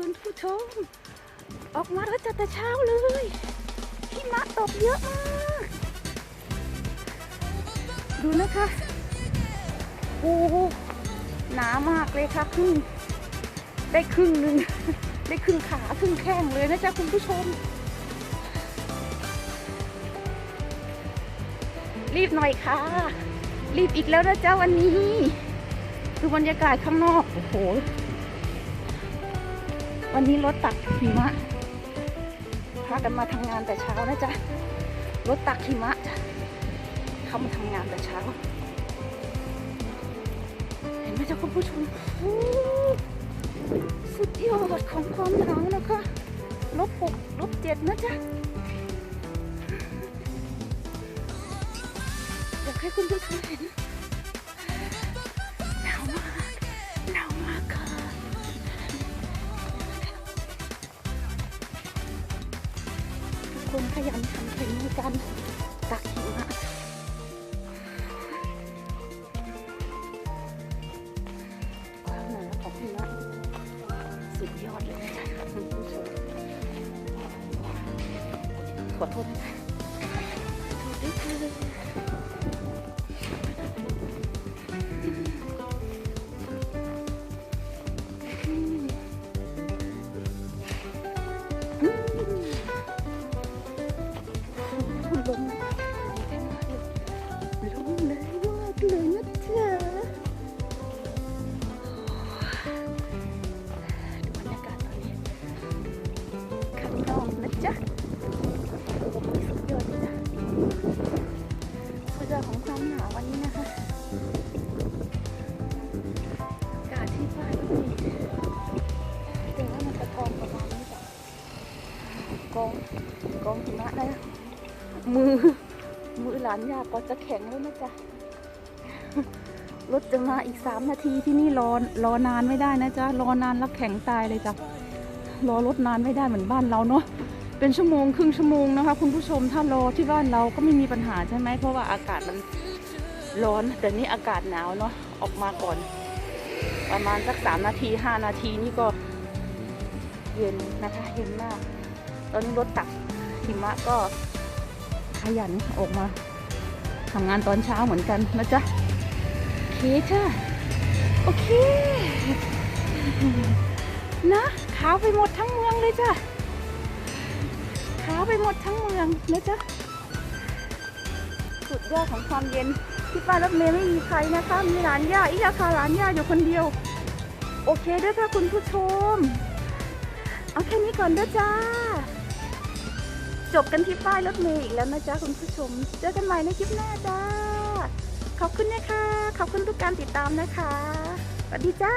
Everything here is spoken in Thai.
คุณผู้ชม ออกมาแล้วจัดแต่เช้าเลยหิมะตกเยอะมาก ดูนะคะ โอ้โหหนามากเลยค่ะครึ่งได้ครึ่งหนึ่งได้ครึ่งขาครึ่งแข้งเลยนะจ๊ะคุณผู้ชม รีบหน่อยค่ะ รีบอีกแล้วนะจ๊ะวันนี้ดูบรรยากาศข้างนอก โอ้โห วันนี้รถตักหิมะ พากันมาทำงานแต่เช้านะจ๊ะ รถตักหิมะจ้ะเข้ามาทำงานแต่เช้า เห็นไหมจ๊ะคุณผู้ชมสุดยอดของความหนาวนะคะลบหกลบเจ็ดนะจ๊ะอยากให้คุณผู้ชมเห็น คนขยันขันแข็งในการตักหิมะความหนาของหิมะสุดยอดเลยนะคะคุณผู้ชมขอโทษนะคะขอโทษด้วยค่ะ ลมลมเลยว่าเลยนะจ๊ะดูบรรยากาศตอนนี้ข้างนอกนะจ๊ะโอ้โหสุดยอดเลยจ้ะสุดยอดของความหนาววันนี้นะคะอากาศที่บ้านก็มีแต่ว่ามันจะกองประมาณนี้จ้ะกองกองหิมะนะ มือ มือหลานยากก็จะแข็งแล้วนะจ๊ะรถจะมาอีกสามนาทีที่นี่รอรอนานไม่ได้นะจ๊ะรอนานแล้วแข็งตายเลยจ้ะรอรถนานไม่ได้เหมือนบ้านเราเนาะเป็นชั่วโมงครึ่งชั่วโมงนะคะ คุณผู้ชมถ้ารอที่บ้านเราก็ไม่มีปัญหาใช่ไหมเพราะว่าอากาศมันร้อน แต่นี่อากาศหนาวเนาะออกมาก่อน ประมาณสักสามนาทีห้านาทีนี่ก็เย็นนะคะเย็นมาก ตอนนี้รถตักหิมะก็ ขยันออกมาทำงานตอนเช้าเหมือนกันนะจ๊ะโอเคจ้ะโอเค นะขาวไปหมดทั้งเมืองเลยจ้ะขาวไปหมดทั้งเมืองนะจ๊ะสุดยอดของความเย็นที่ป้ารถเมย์ไม่มีใครนะคะมีหลานย่าอียาคาหลานย่าอยู่คนเดียว โอเคเด้วยค่ะคุณผู้ชม เอาแค่นี้ก่อนเด้อจ้า จบกันที่ป้ายรถเมย์อีกแล้วนะจ๊ะคุณผู้ชม เจอกันใหม่ในคลิปหน้าจ้า ขอบคุณนะคะ ขอบคุณทุกการติดตามนะคะ สวัสดีจ้า